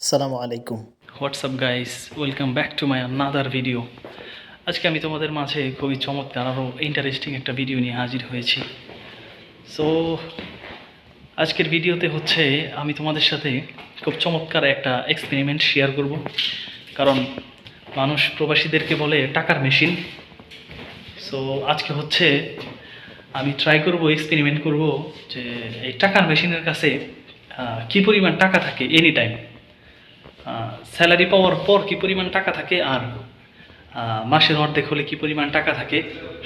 আসসালামু আলাইকুম। What's up guys welcome back to my another video আজকে আমি তোমাদের মাঝে খুবই চমৎকার আরও ইন্টারেস্টিং একটা ভিডিও নিয়ে হাজির হয়েছি। সো আজকের ভিডিওতে হচ্ছে আমি তোমাদের সাথে খুব চমৎকার একটা এক্সপেরিমেন্ট শেয়ার করব। কারণ মানুষ প্রবাসীদেরকে বলে টাকার মেশিন সো আজকে হচ্ছে আমি ট্রাই করব এক্সপেরিমেন্ট করব যে এই টাকার মেশিনের কাছে কি পরিমাণ টাকা থাকে এনি টাইম স্যালারি পাওয়ার পর কি পরিমাণ টাকা থাকে আর মাসের অর্ধেক হলে কি পরিমাণ টাকা থাকে?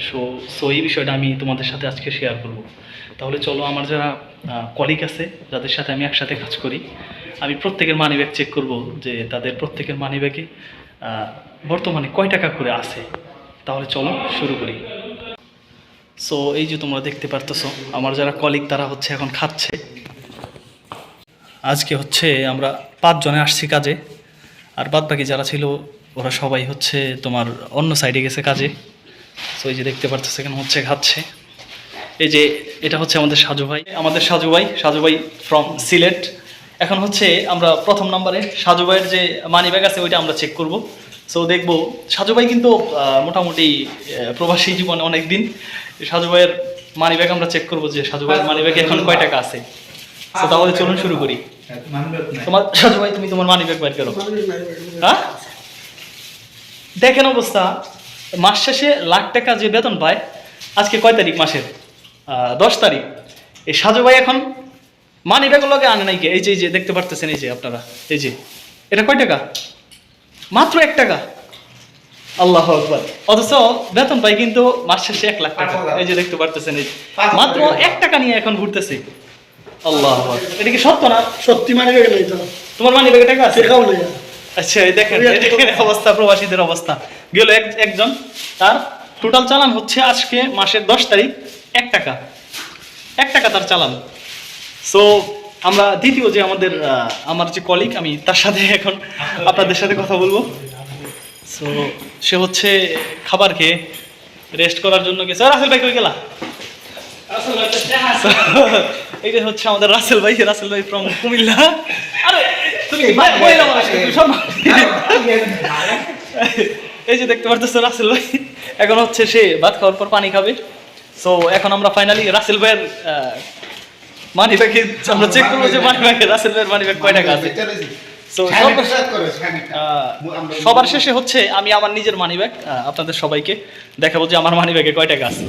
সো সো এই বিষয়টা আমি তোমাদের সাথে আজকে শেয়ার করব। তাহলে চলো আমার যারা কলিগ আছে, যাদের সাথে আমি একসাথে কাজ করি, আমি প্রত্যেকের মানি ব্যাগ চেক করব যে তাদের প্রত্যেকের মানি ব্যাগে বর্তমানে কয় টাকা করে আছে। তাহলে চলো শুরু করি। সো এই যে তোমরা দেখতে পারতেছো, আমার যারা কলিগ তারা হচ্ছে এখন খাচ্ছে। আজকে হচ্ছে আমরা পাঁচজনে আসছি কাজে। আর বাদ বাকি যারা ছিল, ওরা সবাই হচ্ছে তোমার অন্য সাইডে গেছে কাজে। তো এই যে দেখতে পারতেছে, এখানে হচ্ছে খাচ্ছে। এই যে এটা হচ্ছে আমাদের সাজু ভাই। আমাদের সাজু ভাই সাজু ভাই ফ্রম সিলেট। এখন হচ্ছে আমরা প্রথম নাম্বারে সাজু ভাইয়ের যে মানি ব্যাগ আছে, ওইটা আমরা চেক করব। সো দেখব, সাজু ভাই কিন্তু মোটামুটি প্রবাসী জীবনে অনেক দিন সাজু ভাইয়ের মানি ব্যাগ আমরা চেক করব যে সাজু ভাইয়ের মানি ব্যাগে এখন কয় টাকা আছে। তো তাহলে চলুন শুরু করি। তোমার সাজু ভাই তুমি তোমার মানি ব্যাগ বের করো। হ্যাঁ? দেখেন অবস্থা মাস শেষে লাখ টাকা যে বেতন পায় আজকে কয় তারিখ মাসের দশ তারিখ। এই সাজু ভাই এখন মানি ব্যাগগুলোকে আনে নাকি এই যে এই যে দেখতে পারতেছেন এই যে আপনারা এই যে। এটা কয় টাকা? মাত্র এক টাকা। আল্লাহ আকবার। অথচ বেতন পাই কিন্তু মাস শেষে এক লাখ টাকা। এই যে দেখতে পারতেছেন এই মাত্র এক টাকা নিয়ে এখন ঘুরতেছে। আল্লাহ। এটা কি সত্য না? সত্যি মানে তো? তোমার মানি ব্যাগে টাকা আছে? শেখাও লইয়া। আচ্ছা এই দেখেন অবস্থা প্রবাসীদের অবস্থা। গেল এক একজন তার টোটাল চালান হচ্ছে আজকে মাসের দশ তারিখ এক টাকা। এক টাকা তার চালান। সো আমরা দ্বিতীয় যে আমাদের আমার যে কলিগ আমি তার সাথে এখন আপনাদের সাথে কথা বলব। সো সে হচ্ছে খাবার খেয়ে রেস্ট করার জন্য গেছে। রাসেল ভাই কই গেলা? এইটা হচ্ছে আমাদের রাসেল ভাই রাসেল ভাই ফ্রম কুমিল্লা। আরে তুমি এই যে দেখতে পারতেছো রাসেল ভাই এখন হচ্ছে সে ভাত খাওয়ার পর পানি খাবে। সো এখন আমরা ফাইনালি রাসেল ভাইয়ের মানি ব্যাগে আমরা চেক করব যে মানি ব্যাগে রাসেল ভাইয়ের মানি ব্যাগ কয় টাকা আছে। সবার শেষে হচ্ছে আমি আমার নিজের মানি ব্যাগ আপনাদের সবাইকে দেখাবো যে আমার মানি ব্যাগে কয় টাকা আছে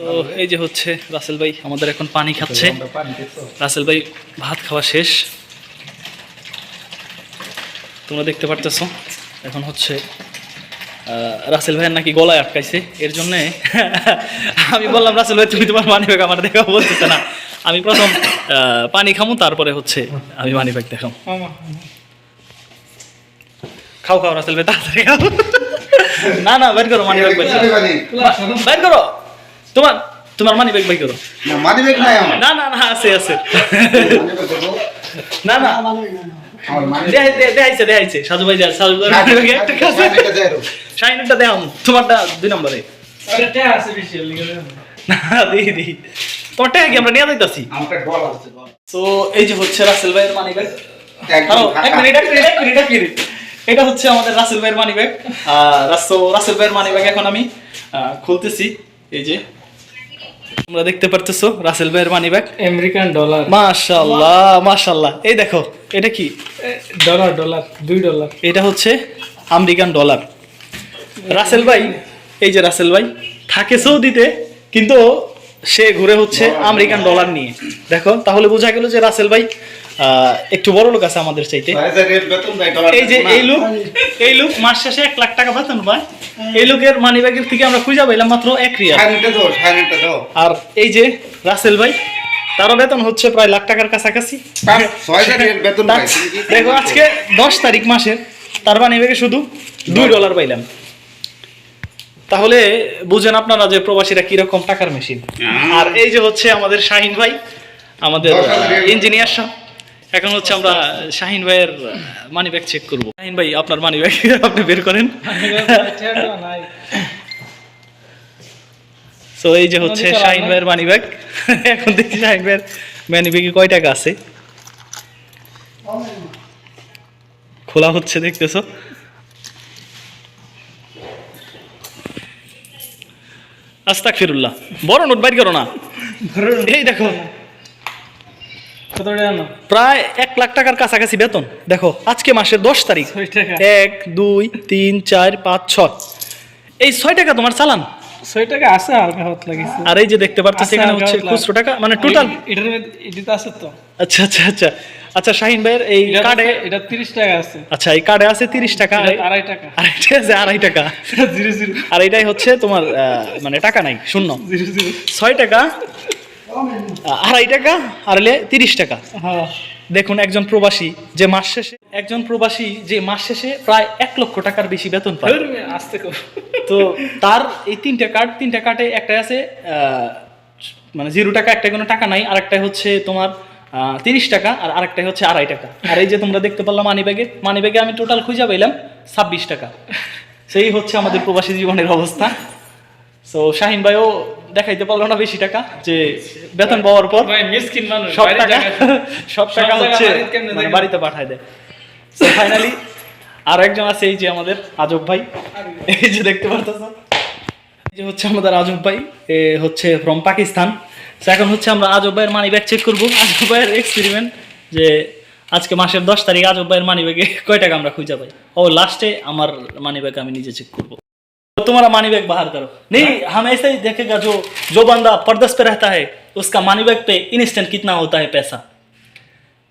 তো এই যে হচ্ছে রাসেল ভাই আমাদের এখন পানি খাচ্ছে। রাসেল ভাই ভাত খাওয়া শেষ। তোমরা দেখতে পারতেছো এখন হচ্ছে রাসেল ভাইয়ের নাকি গলায় আটকাইছে। এর জন্যে আমি বললাম রাসেল ভাই তুমি তোমার মানি ব্যাগ আমার দেখা বলতেছে না। আমি প্রথম আহ, পানি খামু তারপরে হচ্ছে আমি মানি ব্যাগ দেখাম। খাও খাও রাসেল ভাই তাড়াতাড়ি খাও। না না বের করো মানি ব্যাগ বের করো। বের করো। তোমার তোমার মানি ব্যাগ বের করো মানি ব্যাগ নাই আমার। না না না আছে আছে। না না। আমার সাজু ভাই সাজু ভাই একটা দেখাম তোমারটা দুই নম্বরে। না কি নিয়ে যাইতাছি? তো এই যে হচ্ছে রাসেল ভাইয়ের মানি ব্যাগ একদম হ্যালো, এক মিনিট এক মিনিট এক মিনিট এক মিনিট। এটা হচ্ছে আমাদের রাসেল ভাইয়ের মানি ব্যাগ রাসেল ভাইয়ের মানি ব্যাগ এখন আমি আহ, খুলতেছি। এই যে তোমরা দেখতে পারতেছো রাসেল ভাইয়ের মানি ব্যাগ আমেরিকান ডলার। মাশাআল্লাহ মাশাআল্লাহ এই দেখো এটা কি? ডলার ডলার দুই ডলার। এটা হচ্ছে আমেরিকান ডলার। রাসেল ভাই এই যে রাসেল ভাই থাকে সৌদিতে কিন্তু সে ঘুরে হচ্ছে আমেরিকান ডলার নিয়ে। দেখো তাহলে বোঝা গেল যে রাসেল ভাই একটু বড় লোক আছে আমাদের চাইতে। এই যে এই লোক এই লোক মাস শেষে এক লাখ টাকা বেতন পায়। এই লোকের মানি ব্যাগের থেকে আমরা খুঁজে পাইলাম মাত্র এক রিয়াল। সাইনেটা দাও আর এই যে রাসেল ভাই তারও বেতন হচ্ছে প্রায় লাখ টাকার কাছাকাছি। দেখো আজকে দশ তারিখ মাসের তার মানি ব্যাগে শুধু দুই ডলার পাইলাম। তাহলে বুঝেন আপনারা যে প্রবাসীরা কীরকম টাকার মেশিন। আর এই যে হচ্ছে আমাদের শাহিন ভাই আমাদের ইঞ্জিনিয়ার সাহেব। এখন হচ্ছে আমরা শাহিন ভাইয়ের মানি ব্যাগ চেক করব। শাহিন ভাই আপনার মানি ব্যাগ আপনি বের করেন। তো এই যে হচ্ছে শাহিন ভাইয়ের মানি ব্যাগ এখন দেখি শাহিন ভাইয়ের মানি ব্যাগে কয় টাকা আছে। খোলা হচ্ছে দেখতেছো? আস্তাক ফিরুল্লাহ বড় নোট বাইর করো না। এই দেখো প্রায় এক লাখ টাকার কাছাকাছি বেতন। দেখো আজকে মাসের দশ তারিখ। এক দুই তিন চার পাঁচ ছয়। এই ছয় টাকা তোমার চালান। ছয় টাকা আছে হালকা হাত লাগিয়েছে আর এই যে দেখতে পাচ্ছ আছে, সেখানে হচ্ছে খুচরো টাকা মানে টোটাল এটার আছে তো। আচ্ছা আচ্ছা আচ্ছা। আচ্ছা শাহিন ভাইয়ের এই কার্ডে এটা তিরিশ টাকা আছে। আচ্ছা এই কার্ডে আছে তিরিশ টাকা আর এটা আড়াই টাকা। আর আছে আড়াই টাকা। Zero zero. আর এটাই হচ্ছে তোমার মানে টাকা নাই শূন্য। Zero zero. ছয় টাকা আড়াই টাকা আর হলে তিরিশ টাকা। হ্যাঁ। দেখুন একজন প্রবাসী যে মাস শেষে একজন প্রবাসী যে মাস শেষে প্রায় এক লক্ষ টাকার বেশি বেতন পায়। আস্তে তো তার এই তিনটা কার্ড তিনটা কার্ডে একটা আছে আহ, মানে জিরো টাকা একটা কোনো টাকা নাই আরেকটাই হচ্ছে তোমার তিরিশ টাকা আর আরেকটাই হচ্ছে আড়াই টাকা। আর এই যে তোমরা দেখতে পারলাম মানি ব্যাগে মানি ব্যাগে আমি টোটাল খুঁজে পাইলাম ছাব্বিশ টাকা। সেই হচ্ছে আমাদের প্রবাসী জীবনের অবস্থা। সো শাহিন ভাইও দেখাইতে পারল না বেশি টাকা যে বেতন পাওয়ার পর মিসকিন মানুষ সব টাকা সব টাকা হচ্ছে মানে বাড়িতে পাঠায় দেয়। সো ফাইনালি আর একজন আছে এই যে আমাদের আজব ভাই। এই যে দেখতে পারতেছ? এই যে হচ্ছে আমাদের আজব ভাই এ হচ্ছে ফ্রম পাকিস্তান এখন হচ্ছে আমরা আজব ভাইয়ের মানি ব্যাগ চেক করব। আজব ভাইয়ের এক্সপেরিমেন্ট যে আজকে মাসের দশ তারিখ আজব ভাইয়ের মানি ব্যাগে কয় টাকা আমরা খুঁজে পাই? ও লাস্টে আমার মানি ব্যাগ আমি নিজে চেক করব। तुम्हारा मानी बैग बाहर करो। नहीं हम ऐसे ही देखेगा जो जो बंदा परदस पे रहता है उसका मानी बैग पे इंस्टेंट कितना होता है पैसा।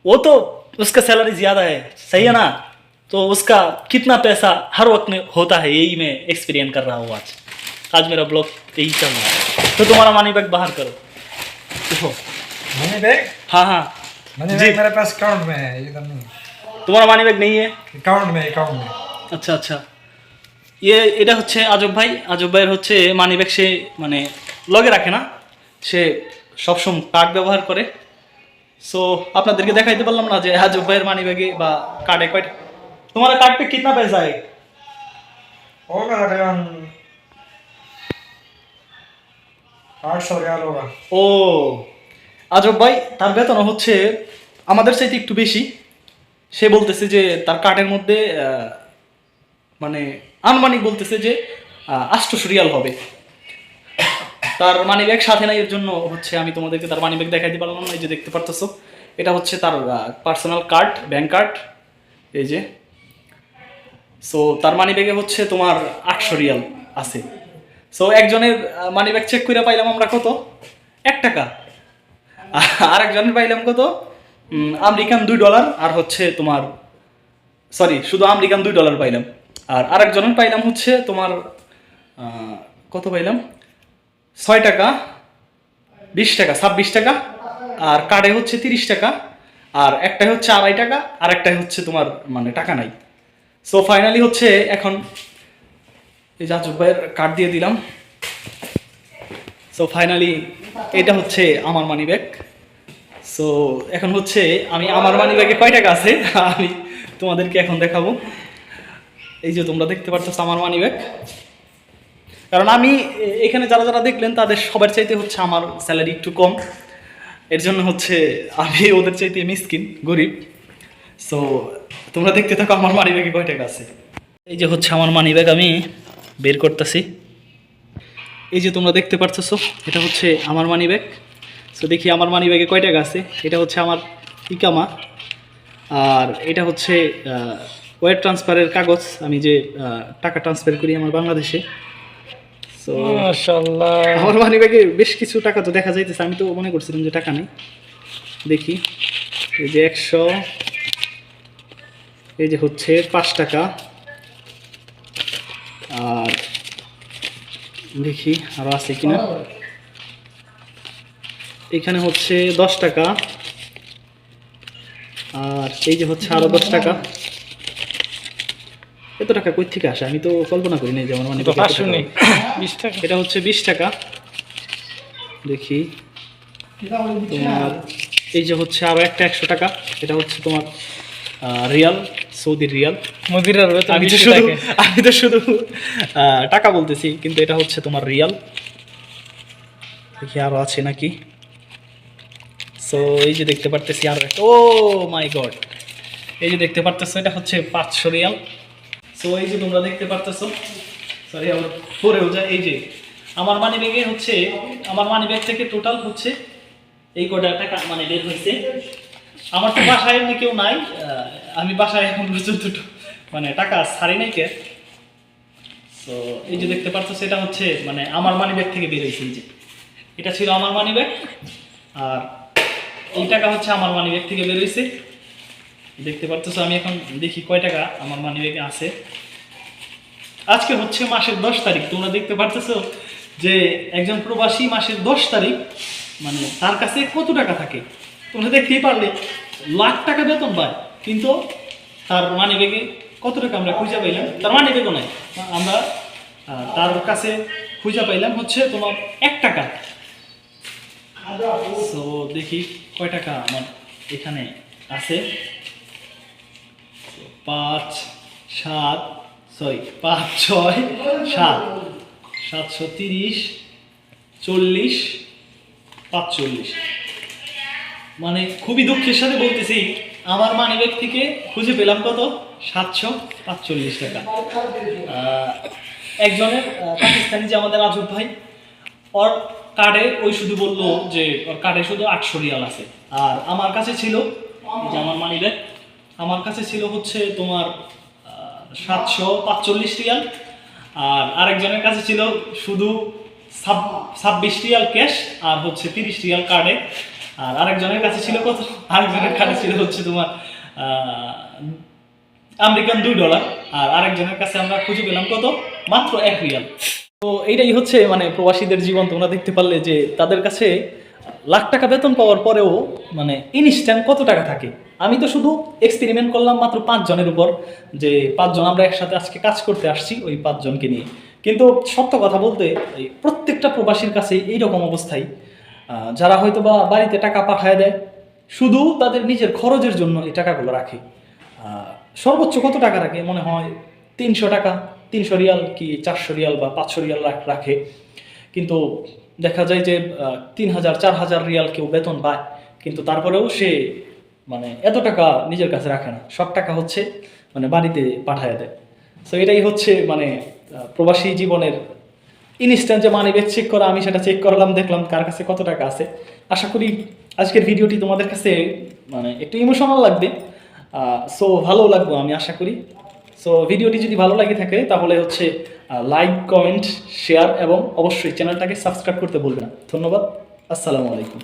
वो तो उसका सैलरी ज़्यादा है सही है ना? तो उसका कितना पैसा हर वक्त में होता है यही मैं एक्सपीरियंस कर रहा हूँ आज। आज मेरा ब्लॉग यही चल रहा है। तो तुम्हारा मानी बैग बाहर करो। देखो। मनी बैग हाँ हाँ। मनी बैग मेरे पास अकाउंट में है ये तो तुम्हारा मानी बैग नहीं है? अकाउंट में अकाउंट में। अच्छा अच्छा। ইয়ে এটা হচ্ছে আজব ভাই আজব ভাইয়ের হচ্ছে মানি ব্যাগ সে মানে লগে রাখে না সে সবসময় কার্ড ব্যবহার করে সো আপনাদেরকে দেখাইতে পারলাম না যে আজব ভাইয়ের মানি ব্যাগে বা কার্ডে কয়টা তোমার कार्ड पे कितना पैसा है होगा करीबन आठ सौ रियाल होगा ও আজব ভাই তার বেতন হচ্ছে আমাদের চাইতে একটু বেশি সে বলতেছে যে তার কার্ডের মধ্যে আহ, মানে আনুমানিক বলতেছে যে আষ্টশো রিয়াল হবে। তার মানি ব্যাগ সাথে নাই, এর জন্য হচ্ছে আমি তোমাদেরকে তার মানি ব্যাগ দেখাইতে পারলাম না, এই যে দেখতে পারতেছো। এটা হচ্ছে তার পার্সোনাল কার্ড ব্যাংক কার্ড এই যে। সো তার মানি ব্যাগে হচ্ছে তোমার আটশো রিয়াল আছে। সো একজনের মানি ব্যাগ চেক করে পাইলাম আমরা কত? এক টাকা। আর একজনের পাইলাম কত? আমেরিকান দুই ডলার, আর হচ্ছে তোমার সরি শুধু আমেরিকান দুই ডলার পাইলাম। আর আরেকজনের পাইলাম হচ্ছে তোমার কত পাইলাম? ছয় টাকা, বিশ টাকা, ছাব্বিশ টাকা, আর কার্ডে হচ্ছে তিরিশ টাকা, আর একটাই হচ্ছে আড়াই টাকা, আর একটাই হচ্ছে তোমার মানে টাকা নাই। সো ফাইনালি হচ্ছে এখন এই জাজুক ভাইয়ের কার্ড দিয়ে দিলাম। সো ফাইনালি এটা হচ্ছে আমার মানি ব্যাগ সো এখন হচ্ছে আমি আমার মানি ব্যাগে কয় টাকা আছে? আমি তোমাদেরকে এখন দেখাবো। এই যে তোমরা দেখতে পাচ্ছ আমার মানি ব্যাগ। কারণ আমি এখানে যারা যারা দেখলেন, তাদের সবার চাইতে হচ্ছে আমার স্যালারি একটু কম। এর জন্য হচ্ছে আমি ওদের চাইতে মিসকিন গরিব। সো তোমরা দেখতে থাকো আমার মানি ব্যাগে কয় টাকা আছে। এই যে হচ্ছে আমার মানি ব্যাগ আমি বের করতেছি। এই যে তোমরা দেখতে পারতেছো এটা হচ্ছে আমার মানি ব্যাগ। সো দেখি আমার মানি ব্যাগে কয় টাকা আছে। এটা হচ্ছে আমার ইকামা। আর এটা হচ্ছে ওয়ার ট্রান্সফারের কাগজ আমি যে টাকা ট্রান্সফার করি আমার বাংলাদেশে। মাশাআল্লাহ। আমার মানি ব্যাগে বেশ কিছু টাকা তো দেখা যাইতেছে আমি তো মনে করছিলাম যে টাকা নেই। দেখি এই যে একশো এই যে হচ্ছে পাঁচ টাকা। আর দেখি আরও আছে কিনা। এখানে হচ্ছে দশ টাকা। আর এই যে হচ্ছে আরও দশ টাকা। এত টাকা কই থেকে আসে? আমি তো কল্পনা করি নাই যে আমার মানে বিশ টাকা। এটা হচ্ছে বিশ টাকা। দেখি। তোমার এই যে হচ্ছে আরও একটা একশো টাকা। এটা হচ্ছে তোমার রিয়াল সৌদির রিয়াল। মদিরার আমি তো শুধু আমি তো শুধু টাকা বলতেছি কিন্তু এটা হচ্ছে তোমার রিয়াল। দেখি আরও আছে নাকি। সো এই যে দেখতে পারতেছি আরও একটা। ও মাই গড এই যে দেখতে পারতেছো এটা হচ্ছে পাঁচশো রিয়াল। সো এই যে তোমরা দেখতে পারতেছো সরি আবার পরেও যায়, এই যে, আমার মানি ব্যাগে হচ্ছে, আমার মানি ব্যাগ থেকে টোটাল হচ্ছে এই কটা টাকা মানে বের হয়েছে। আমার তো বাসায় এমনি কেউ নাই আমি বাসায় এখন পর্যন্ত মানে টাকা ছাড়ি নাই কে। তো এই যে দেখতে পাচ্ছ সেটা হচ্ছে মানে আমার মানি ব্যাগ থেকে বের হয়েছে, এই যে। এটা ছিল আমার মানি ব্যাগ আর এই টাকা হচ্ছে আমার মানি ব্যাগ থেকে বের হয়েছে। দেখতে পারতেছো, আমি এখন দেখি কয় টাকা আমার মানি ব্যাগে আছে। আজকে হচ্ছে মাসের দশ তারিখ, তোমরা দেখতে পারতেছো যে একজন প্রবাসী মাসের দশ তারিখ মানে তার কাছে কত টাকা থাকে? তোমরা দেখতেই পারলে, লাখ টাকা বেতন পায়, কিন্তু তার মানি ব্যাগে কত টাকা আমরা খুঁজে পাইলাম? তার মানি ব্যাগও নাই। আমরা তার কাছে খুঁজে পাইলাম হচ্ছে তোমার এক টাকা। দেখি কয় টাকা আমার এখানে আছে। পাঁচ, সাত সরি পাঁচ, ছয়, সাত। সাতশো তিরিশ, চল্লিশ, পাঁচচল্লিশ। মানে খুবই দুঃখের সাথে বলতেছি, আমার মানিব্যাগ থেকে খুঁজে পেলাম কত? সাতশো পাঁচচল্লিশ টাকা। একজনের পাকিস্তানি যে আমাদের আজব ভাই, ওর কার্ডে ওই শুধু বলল যে, ওর কার্ডে শুধু আটশো রিয়াল আছে। আর আমার কাছে ছিল যে আমার মানিব্যাগ আমার কাছে ছিল হচ্ছে তোমার সাতশো পাঁচচল্লিশ রিয়াল। আর আরেকজনের কাছে ছিল শুধু ছাব্বিশ রিয়াল ক্যাশ আর হচ্ছে তিরিশ রিয়াল কার্ডে। আর আরেকজনের কাছে ছিল কত? আরেকজনের কাছে ছিল হচ্ছে তোমার আমেরিকান দুই ডলার। আর আরেকজনের কাছে আমরা খুঁজে পেলাম কত? মাত্র এক রিয়াল। তো এইটাই হচ্ছে মানে প্রবাসীদের জীবন। তোমরা দেখতে পারলে যে তাদের কাছে লাখ টাকা বেতন পাওয়ার পরেও মানে ইনস্ট্যান্ট কত টাকা থাকে? আমি তো শুধু এক্সপেরিমেন্ট করলাম মাত্র পাঁচজনের উপর যে পাঁচজন আমরা একসাথে আজকে কাজ করতে আসছি ওই পাঁচজনকে নিয়ে। কিন্তু সত্য কথা বলতে, এই প্রত্যেকটা প্রবাসীর কাছে এইরকম অবস্থায় যারা হয়তো বা বাড়িতে টাকা পাঠায় দেয়, শুধু তাদের নিজের খরচের জন্য এই টাকাগুলো রাখে। সর্বোচ্চ কত টাকা রাখে? মনে হয় তিনশো টাকা, তিনশো রিয়াল কি চারশো রিয়াল বা পাঁচশো রিয়াল রাখে। কিন্তু দেখা যায় যে তিন হাজার চার হাজার রিয়াল কেউ বেতন পায়, কিন্তু তারপরেও সে মানে এত টাকা নিজের কাছে রাখে না। সব টাকা হচ্ছে মানে বাড়িতে পাঠায় দেয়। তো এটাই হচ্ছে মানে প্রবাসী জীবনের ইনস্ট্যান্ট যে মানি ব্যাগ চেক করা, আমি সেটা চেক করলাম, দেখলাম কার কাছে কত টাকা আছে। আশা করি আজকের ভিডিওটি তোমাদের কাছে মানে একটু ইমোশনাল লাগবে। সো ভালো লাগবে আমি আশা করি। সো ভিডিওটি যদি ভালো লাগে থাকে, তাহলে হচ্ছে লাইক কমেন্ট শেয়ার এবং অবশ্যই চ্যানেলটাকে সাবস্ক্রাইব করতে বলবেন ধন্যবাদ, আসসালামু আলাইকুম।